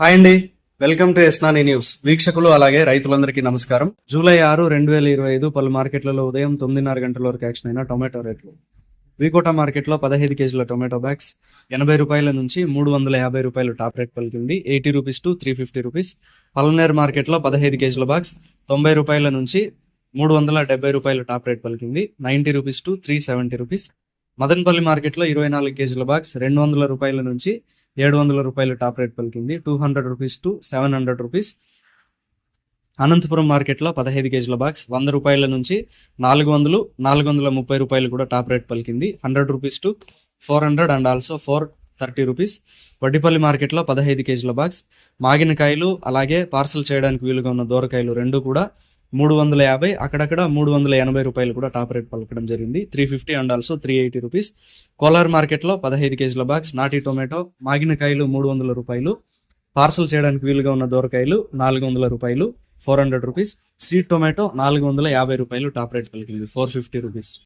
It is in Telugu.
హాయ్ అండి. వెల్కమ్ టు ఎస్నాని న్యూస్. వీక్షకులు అలాగే రైతులందరికీ నమస్కారం. జూలై ఆరు రెండు వేల ఇరవై ఐదు పలు మార్కెట్లలో ఉదయం తొమ్మిదిన్నర గంటల వరకు యాక్షన్ అయిన టొమాటో రేట్లు. వీకోట మార్కెట్లో పదహైదు కేజీల టొమాటో బ్యాగ్స్ ఎనభై రూపాయల నుంచి మూడు వందల యాభై రూపాయలు టాప్ రేట్ పలికింది. Eighty rupees to three fifty rupees. Palamaner మార్కెట్లో పదహైదు కేజీల బాక్స్ తొంభై రూపాయల నుంచి మూడు వందల డెబ్బై రూపాయలు టాప్ రేట్ పలికింది. Ninety rupees to three seventy rupees. Madanapalle మార్కెట్లో ఇరవై నాలుగు కేజీల బాక్స్ రెండు వందల రూపాయల నుంచి ఏడు వందల రూపాయలు టాప్ రేట్ పలికింది. Two hundred rupees to seven hundred rupees. Anantapur మార్కెట్లో పదహైదు కేజీల బాక్స్ వంద రూపాయల నుంచి నాలుగు వందలు నాలుగు వందల ముప్పై రూపాయలు కూడా టాప్ రేట్ పలికింది. Hundred rupees to four hundred and also four thirty rupees. Vaddipalli మార్కెట్లో పదహైదు కేజీల బాక్స్. మాగిన కాయలు అలాగే పార్సల్ చేయడానికి వీలుగా ఉన్న దూరకాయలు రెండు కూడా మూడు వందల యాభై అక్కడక్కడ మూడు వందల ఎనభై రూపాయలు కూడా టాప్ రేట్ పలకడం జరిగింది. Three fifty and also three eighty rupees. Kolar మార్కెట్లో పదహైదు కేజీల బాక్స్ నాటి టొమాటో మాగిన కాయలు మూడు వందల రూపాయలు. పార్సల్ చేయడానికి వీలుగా ఉన్న దూరకాయలు నాలుగు వందల రూపాయలు. Four hundred rupees. Seed tomato నాలుగు వందల యాభై రూపాయలు టాప్ రేట్ పలికింది. Four fifty rupees.